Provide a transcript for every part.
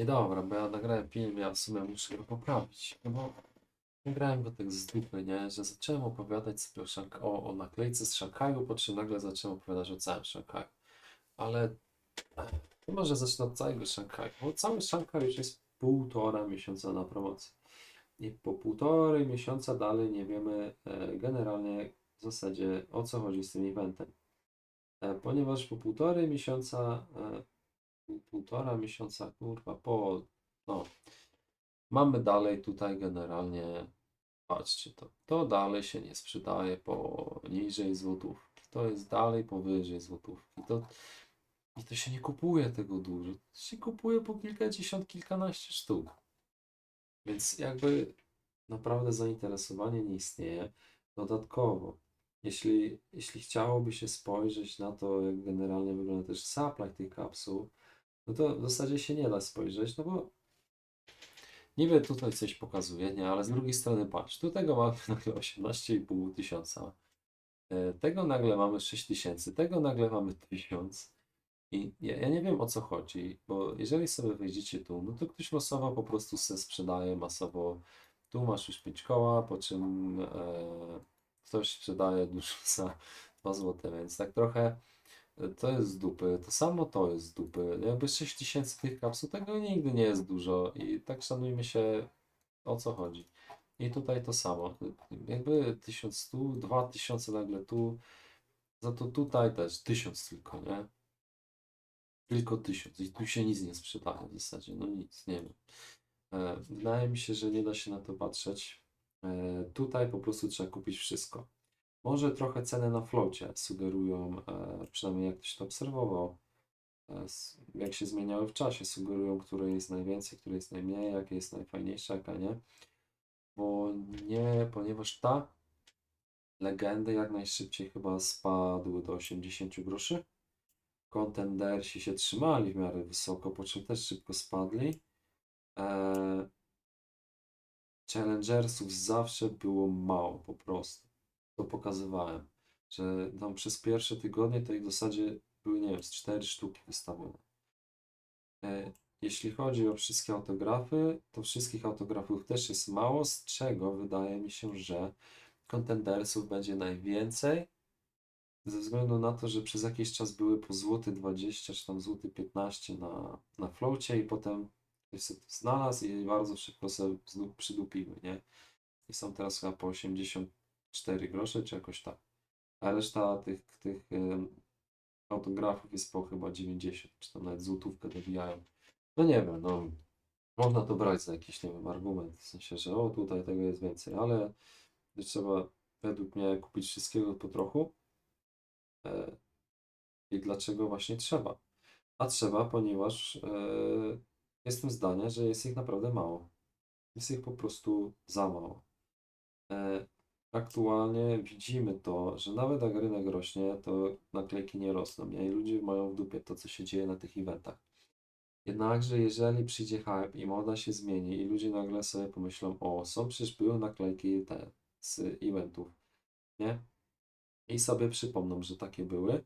I dobra, bo ja nagrałem film, ja w sumie muszę go poprawić. No bo nagrałem go tak z dupy, nie? Że zacząłem opowiadać sobie o, Szank- o, o naklejce z Szanghaju, po czym nagle zacząłem opowiadać o całym Szanghaju. Ale to może zacznę od całego Szanghaju, bo cały Szanghaj już jest półtora miesiąca na promocji. I po półtorej miesiąca dalej nie wiemy e, generalnie w zasadzie o co chodzi z tym eventem. E, ponieważ po półtorej miesiąca, e, półtora miesiąca, kurwa, po, no, mamy dalej tutaj generalnie, patrzcie to, to dalej się nie sprzedaje po niżej złotówki, to jest dalej powyżej złotówki, to, i to się nie kupuje tego dużo, to się kupuje po kilkadziesiąt, kilkanaście sztuk. Więc jakby naprawdę zainteresowanie nie istnieje. Dodatkowo, jeśli, jeśli chciałoby się spojrzeć na to, jak generalnie wygląda też supply tych kapsuł, no to w zasadzie się nie da spojrzeć, no bo niby tutaj coś pokazuje, nie, ale z drugiej strony patrz, tu tego mamy nagle 18,5 tysiąca, e, tego nagle mamy 6 tysięcy, tego nagle mamy 1000 i ja, ja nie wiem o co chodzi, bo jeżeli sobie wejdziecie tu, no to ktoś losowo po prostu se sprzedaje masowo, tu masz już 5 koła, po czym e, ktoś sprzedaje dużo za 2 zł, więc tak trochę to jest z dupy, to samo to jest z dupy, jakby 6 tysięcy tych kapsuł, tego nigdy nie jest dużo i tak szanujmy się o co chodzi. I tutaj to samo, jakby 1100, 2000 nagle tu, za to tutaj też 1000 tylko, nie? Tylko 1000 i tu się nic nie sprzedaje w zasadzie, no nic, nie wiem. E, Wydaje mi się, że nie da się na to patrzeć. E, Tutaj po prostu trzeba kupić wszystko. Może trochę ceny na flocie sugerują, e, przynajmniej jak ktoś to obserwował, e, jak się zmieniały w czasie, sugerują, które jest najwięcej, które jest najmniej, jakie jest najfajniejsze, jaka nie. Bo nie, ponieważ ta legendy jak najszybciej chyba spadły do 80 groszy. Contendersi się trzymali w miarę wysoko, po czym też szybko spadli. Eee, Challengersów zawsze było mało po prostu. Pokazywałem, że tam przez pierwsze tygodnie to ich w zasadzie były, nie wiem, z 4 sztuki wystawione. E, Jeśli chodzi o wszystkie autografy, to wszystkich autografów też jest mało, z czego wydaje mi się, że Contendersów będzie najwięcej, ze względu na to, że przez jakiś czas były po złoty 20 czy tam złoty 15 na, na flocie i potem ktoś sobie to znalazł i bardzo szybko sobie przydupiły, nie? I są teraz chyba po 84 grosze, czy jakoś tak. A reszta tych, tych autografów jest po chyba 90, czy tam nawet złotówkę dobijają. No nie wiem, no można to brać za jakiś, nie wiem, argument, w sensie, że o tutaj tego jest więcej, ale trzeba według mnie kupić wszystkiego po trochu. E, I dlaczego właśnie trzeba? A trzeba, ponieważ e, jestem zdania, że jest ich naprawdę mało. Jest ich po prostu za mało. Aktualnie widzimy to, że nawet jak rynek rośnie, to naklejki nie rosną? I ludzie mają w dupie to, co się dzieje na tych eventach. Jednakże, jeżeli przyjdzie hype i moda się zmieni i ludzie nagle sobie pomyślą, o, są przecież były naklejki te z eventów, nie? I sobie przypomną, że takie były.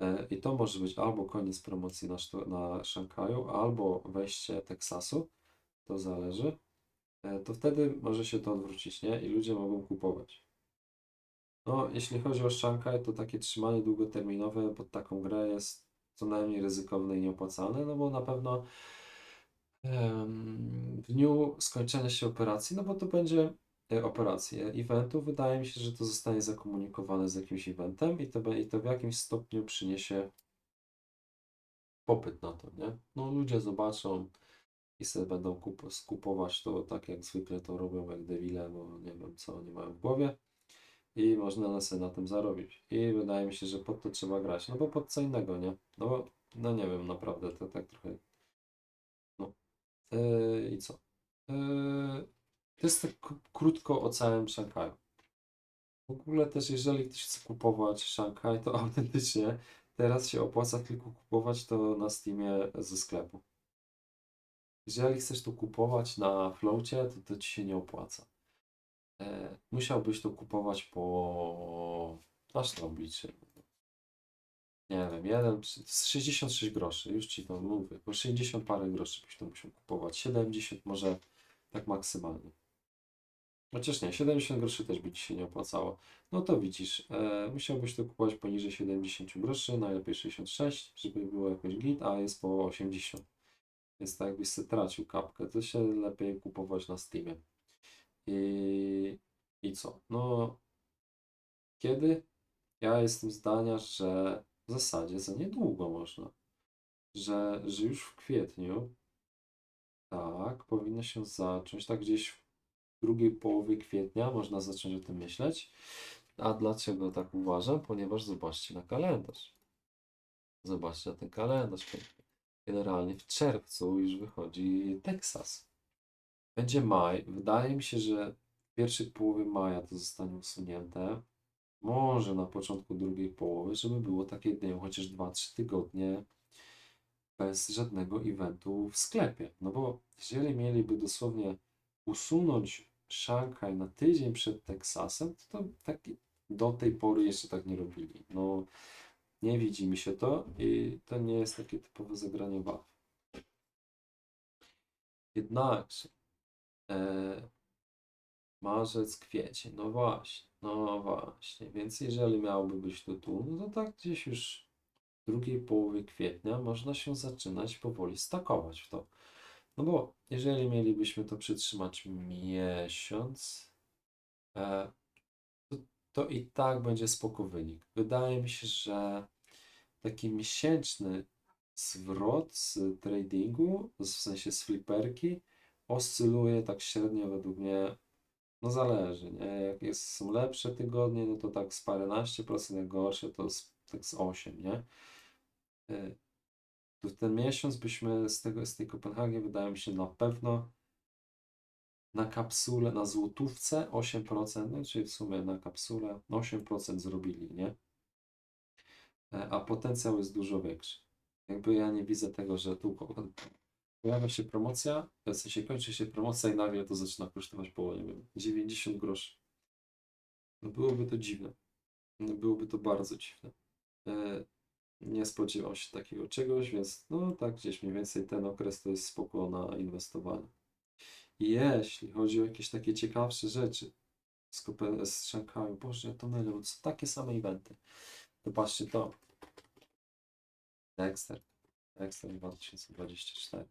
E, I to może być albo koniec promocji na, na Szanghaju, albo wejście Teksasu, to zależy. E, To wtedy może się to odwrócić, nie? I ludzie mogą kupować. No, jeśli chodzi o Szanghaj, to takie trzymanie długoterminowe pod taką grę jest co najmniej ryzykowne i nieopłacalne, no bo na pewno w dniu skończenia się operacji, no bo to będzie e, operacji, e, eventu, wydaje mi się, że to zostanie zakomunikowane z jakimś eventem i to, i to w jakimś stopniu przyniesie popyt na to, nie? No ludzie zobaczą i sobie będą kup skupować to tak jak zwykle to robią jak debile, bo nie wiem co oni mają w głowie i można na sobie na tym zarobić. I wydaje mi się, że pod to trzeba grać, no bo pod co innego, nie? No bo, no nie wiem, naprawdę to tak trochę, no. Yy, I co? Yy, to jest tak krótko o całym Szanghaju. W ogóle też, jeżeli ktoś chce kupować Szanghaj, to autentycznie teraz się opłaca tylko kupować to na Steamie ze sklepu. Jeżeli chcesz to kupować na floacie, to to ci się nie opłaca. E, musiałbyś to kupować po... Aż to nie wiem, jeden, z 66 groszy, już ci to mówię, po 60 parę groszy byś to musiał kupować, 70 może tak maksymalnie. Chociaż nie, 70 groszy też by ci się nie opłacało. No to widzisz, e, musiałbyś to kupować poniżej 70 groszy, najlepiej 66, żeby było jakoś git, a jest po 80. Więc tak jakbyś sobie tracił kapkę, to się lepiej kupować na Steamie. I, I co? No, kiedy? Ja jestem zdania, że w zasadzie za niedługo można. Że, że już w kwietniu, tak, powinno się zacząć, tak gdzieś w drugiej połowie kwietnia można zacząć o tym myśleć. A dlaczego tak uważam? Ponieważ zobaczcie na kalendarz. Zobaczcie na ten kalendarz. Generalnie w czerwcu już wychodzi Teksas. Będzie maj. Wydaje mi się, że w pierwszej połowie maja to zostanie usunięte. Może na początku drugiej połowy, żeby było takie dnie, chociaż 2-3 tygodnie bez żadnego eventu w sklepie. No bo jeżeli mieliby dosłownie usunąć Szanghaj na tydzień przed Teksasem, to, to do tej pory jeszcze tak nie robili. No nie widzi mi się to i to nie jest takie typowe zagranie Valve. Jednakże e, marzec, kwiecień, no właśnie, no właśnie, więc jeżeli miałoby być to tu, no to tak gdzieś już w drugiej połowie kwietnia można się zaczynać powoli stakować w to. No bo jeżeli mielibyśmy to przytrzymać miesiąc, e, to, i tak będzie spoko wynik. Wydaje mi się, że taki miesięczny zwrot z tradingu, w sensie z fliperki, oscyluje tak średnio według mnie, no zależy, nie? Jak jest, są lepsze tygodnie, no to tak z paręnaście procent, jak gorsze to z, tak z 8, nie? E, to ten miesiąc byśmy z tego, z tej Kopenhagi, wydaje mi się, na pewno na kapsule, na złotówce 8%, no czyli w sumie na kapsule 8% zrobili, nie? E, A potencjał jest dużo większy. Jakby ja nie widzę tego, że tu pojawia się promocja, w sensie kończy się promocja i nagle to zaczyna kosztować po, nie wiem, 90 groszy. No byłoby to dziwne. No byłoby to bardzo dziwne. E, nie spodziewam się takiego czegoś, więc no tak gdzieś mniej więcej ten okres to jest spoko na inwestowanie. Jeśli chodzi o jakieś takie ciekawsze rzeczy z, Kope- z Szanghaju, Boże, ja to mylę, bo to są takie same eventy. To patrzcie to. Dexter. Dexter 2024.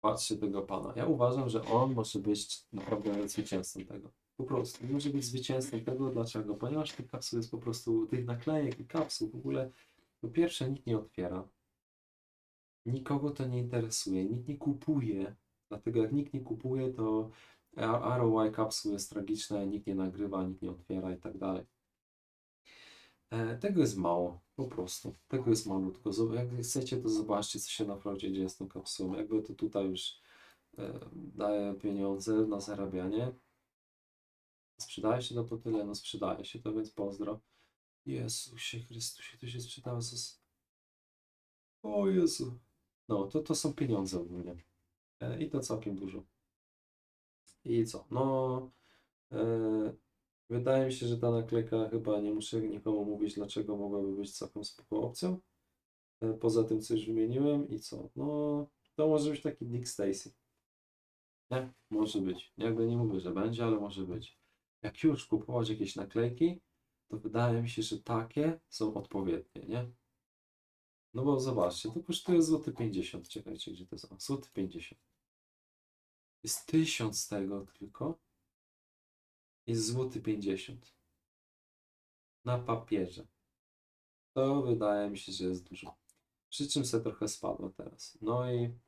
Patrzcie tego pana. Ja uważam, że on może być naprawdę zwycięzcą tego. Po prostu. Może być zwycięzcą tego. Dlaczego? Ponieważ tych kapsuł jest po prostu, tych naklejek i kapsuł w ogóle po pierwsze, nikt nie otwiera. Nikogo to nie interesuje, nikt nie kupuje. Dlatego jak nikt nie kupuje, to ROI kapsuł jest tragiczne, nikt nie nagrywa, nikt nie otwiera i tak dalej. E, Tego jest mało, po prostu. Tego jest malutko. Jak chcecie, to zobaczcie, co się naprawdę dzieje z tą kapsułą. Jakby to tutaj już e, daje pieniądze na zarabianie. Sprzedaje się to, to tyle, no sprzedaje się to, więc pozdro. Jezusie Chrystusie, to się sprzedało. O Jezu. No, to, to są pieniądze ogólnie. E, I to całkiem dużo. I co? No, e, wydaje mi się, że ta naklejka chyba nie muszę nikomu mówić, dlaczego mogłaby być całkiem spoko opcją. E, poza tym, co już wymieniłem. I co? No, to może być taki Dick Stacy. Nie? Może być. Jakby nie mówię, że będzie, ale może być. Jak już kupować jakieś naklejki, to wydaje mi się, że takie są odpowiednie, nie? No bo zobaczcie, to kosztuje złoty 50. Czekajcie, gdzie to jest? Złoty 50. Jest 1000 z tego tylko. Jest złoty 50. Na papierze. To wydaje mi się, że jest dużo. Przy czym se trochę spadło teraz. No i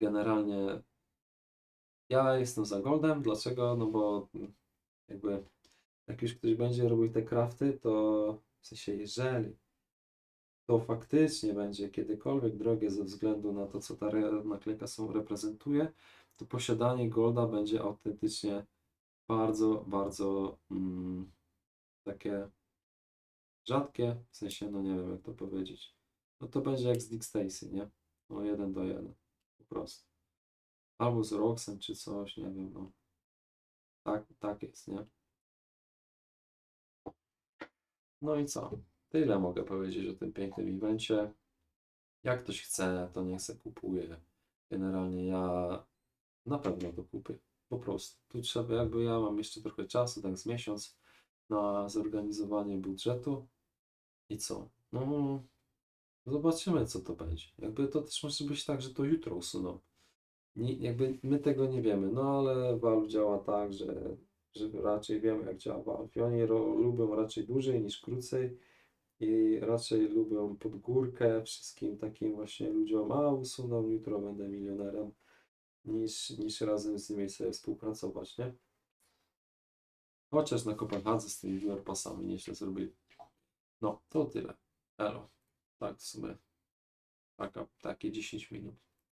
generalnie ja jestem za Goldem. Dlaczego? No bo jakby jak już ktoś będzie robił te crafty, to w sensie jeżeli to faktycznie będzie kiedykolwiek drogie ze względu na to, co ta naklejka są reprezentuje, to posiadanie golda będzie autentycznie bardzo, bardzo mm, takie rzadkie, w sensie, no nie wiem jak to powiedzieć. No to będzie jak z Dick Stacy, nie? No jeden do jeden, po prostu. Albo z Roxem czy coś, nie wiem, no. Tak, tak jest, nie? No i co? Tyle mogę powiedzieć o tym pięknym evencie. Jak ktoś chce, to niech se kupuje. Generalnie ja na pewno to kupię. Po prostu. Tu trzeba, jakby ja mam jeszcze trochę czasu, tak z miesiąc, na zorganizowanie budżetu. I co? No, zobaczymy, co to będzie. Jakby to też może być tak, że to jutro usuną. Nie, jakby my tego nie wiemy, no ale Valve działa tak, że, że raczej wiemy, jak działa Valve. I oni ro, lubią raczej dłużej niż krócej i raczej lubią pod górkę wszystkim takim właśnie ludziom, a usuną, jutro będę milionerem, niż, niż razem z nimi sobie współpracować, nie? Chociaż na Kopenhadze z tymi VR pasami nieźle zrobili. No, to tyle. Elo. Tak w sumie. Taka, takie 10 minut.